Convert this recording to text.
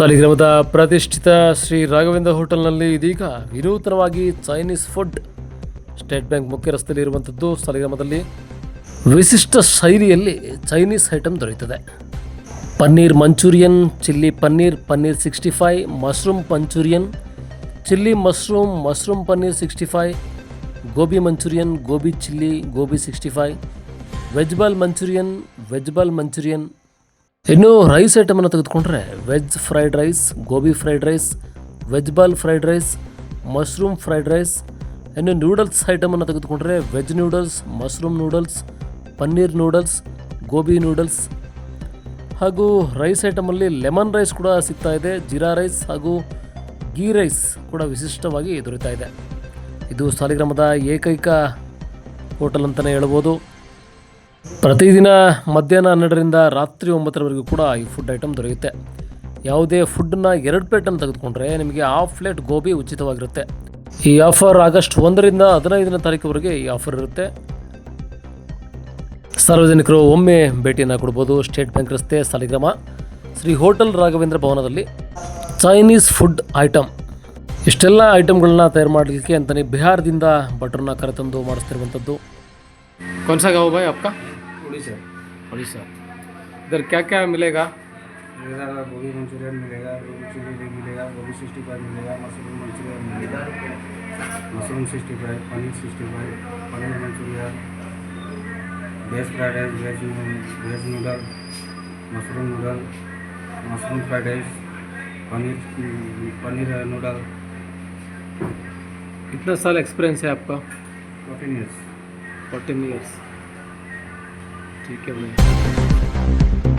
ಸಾಲಿಗ್ರಾಮದ ಪ್ರತಿಷ್ಠಿತ ಶ್ರೀ ರಾಘವೇಂದ್ರ ಹೋಟೆಲ್ನಲ್ಲಿ ಇದೀಗ ವಿನೂತನವಾಗಿ ಚೈನೀಸ್ ಫುಡ್ ಸ್ಟೇಟ್ ಬ್ಯಾಂಕ್ ಮುಖ್ಯ ರಸ್ತೆಯಲ್ಲಿ ಇರುವಂಥದ್ದು ಸಾಲಿಗ್ರಾಮದಲ್ಲಿ ವಿಶಿಷ್ಟ ಶೈಲಿಯಲ್ಲಿ ಚೈನೀಸ್ ಐಟಮ್ ದೊರೆಯುತ್ತದೆ. Paneer Manchurian, chilli paneer paneer sixty five mushroom Manchurian, chilli mushroom mushroom paneer sixty five gobi Manchurian, gobi chilli, gobi sixty five veg ball Manchurian, veg ball Manchurian ಇನ್ನು rice ಐಟಮನ್ನು ತೆಗೆದುಕೊಂಡ್ರೆ veg fried rice gobi fried rice veg ball fried rice mushroom fried rice ಇನ್ನು noodles ಐಟಮನ್ನು ತೆಗೆದುಕೊಂಡ್ರೆ veg noodles mushroom noodles paneer noodles gobi noodles ಹಾಗೂ rice ಐಟಮಲ್ಲಿ lemon rice ಕೂಡ ಸಿಗ್ತಾ ಇದೆ, ಜೀರಾ ರೈಸ್ ಹಾಗೂ ಗೀ ರೈಸ್ ಕೂಡ ವಿಶಿಷ್ಟವಾಗಿ ದೊರೀತಾ ಇದೆ. ಇದು ಸಾಲಿಗ್ರಾಮದ ಏಕೈಕ ಹೋಟೆಲ್ ಅಂತಲೇ ಹೇಳ್ಬೋದು. ಪ್ರತಿದಿನ ಮಧ್ಯಾಹ್ನ ಹನ್ನೆರಡರಿಂದ ರಾತ್ರಿ ಒಂಬತ್ತರವರೆಗೂ ಕೂಡ ಈ ಫುಡ್ ಐಟಮ್ ದೊರೆಯುತ್ತೆ. ಯಾವುದೇ ಫುಡ್ನ ಎರಡು ಪ್ಲೇಟನ್ನು ತೆಗೆದುಕೊಂಡ್ರೆ ನಿಮಗೆ ಹಾಫ್ ಪ್ಲೇಟ್ ಗೋಬಿ ಉಚಿತವಾಗಿರುತ್ತೆ. ಈ ಆಫರ್ ಆಗಸ್ಟ್ ಒಂದರಿಂದ ಹದಿನೈದನೇ ತಾರೀಕುವರೆಗೆ ಈ ಆಫರ್ ಇರುತ್ತೆ. ಸಾರ್ವಜನಿಕರು ಒಮ್ಮೆ ಭೇಟಿಯನ್ನು ಕೊಡ್ಬೋದು. ಸ್ಟೇಟ್ ಬ್ಯಾಂಕ್ ರಸ್ತೆ, ಸಾಲಿಗ್ರಾಮ, ಶ್ರೀ ಹೋಟೆಲ್ ರಾಘವೇಂದ್ರ ಭವನದಲ್ಲಿ. ಚೈನೀಸ್ ಫುಡ್ ಐಟಮ್ ಇಷ್ಟೆಲ್ಲ ಐಟಮ್ಗಳನ್ನ ತಯಾರು ಮಾಡಲಿಕ್ಕೆ ಅಂತಲೇ ಬಿಹಾರದಿಂದ ಭಟ್ರನ್ನ ಕರೆತಂದು ಮಾಡಿಸ್ತಿರುವಂಥದ್ದು. ಕೌನ್ಸಾ ಅಪ್ಪ उड़ीसा उड़ीसा इधर क्या क्या मिलेगा? मिलेगा गोभी मंचूरियन मिलेगा गोभी चिली मिलेगा गोभी सिक्सटी फाइव मिलेगा मशरूम मंचूरियन मिलेगा। Mushroom sixty five paneer sixty five paneer Manchurian veg fried rice veg veg noodle mushroom noodle mushroom fried rice paneer paneer noodle. कितना साल एक्सपीरियंस है आपका? Fourteen years fourteen years Türkiye boyunca.